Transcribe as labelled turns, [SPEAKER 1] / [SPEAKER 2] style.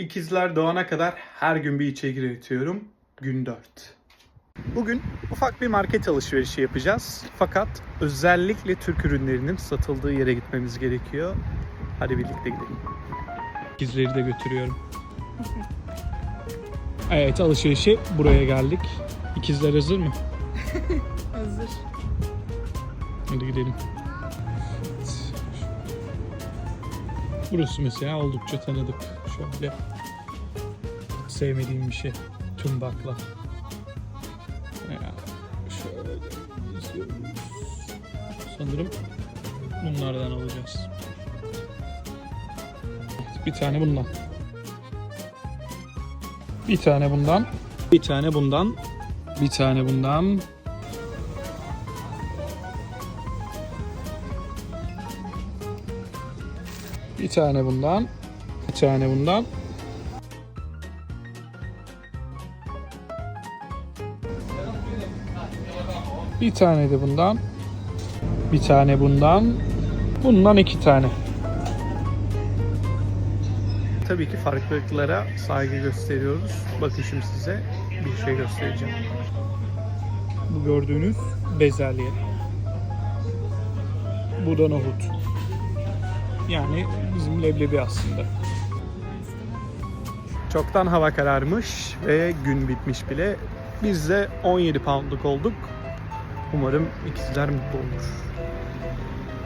[SPEAKER 1] İkizler doğana kadar her gün bir içecek üretiyorum. Gün 4. Bugün ufak bir market alışverişi yapacağız. Fakat özellikle Türk ürünlerinin satıldığı yere gitmemiz gerekiyor. Hadi birlikte gidelim. İkizleri de götürüyorum. Evet alışverişe buraya geldik. İkizler hazır mı?
[SPEAKER 2] Hazır.
[SPEAKER 1] Hadi gidelim. Burası mesela oldukça tanıdık. Şöyle sevmediğim bir şey. Tüm bakla. Sanırım bunlardan alacağız. Evet, Bir tane bundan. Bir tane bundan. Bir tane bundan. Bir tane bundan. Bir tane bundan. Bir tane bundan. Bir tane de bundan. Bir tane bundan. Bundan iki tane. Tabii ki farklılıklara saygı gösteriyoruz. Bakın şimdi size bir şey göstereceğim. Bu gördüğünüz bezelye. Bu da nohut. Yani bizim leblebi aslında. Çoktan hava kararmış ve gün bitmiş bile. Biz de 17 poundluk olduk. Umarım ikizler mutlu olur.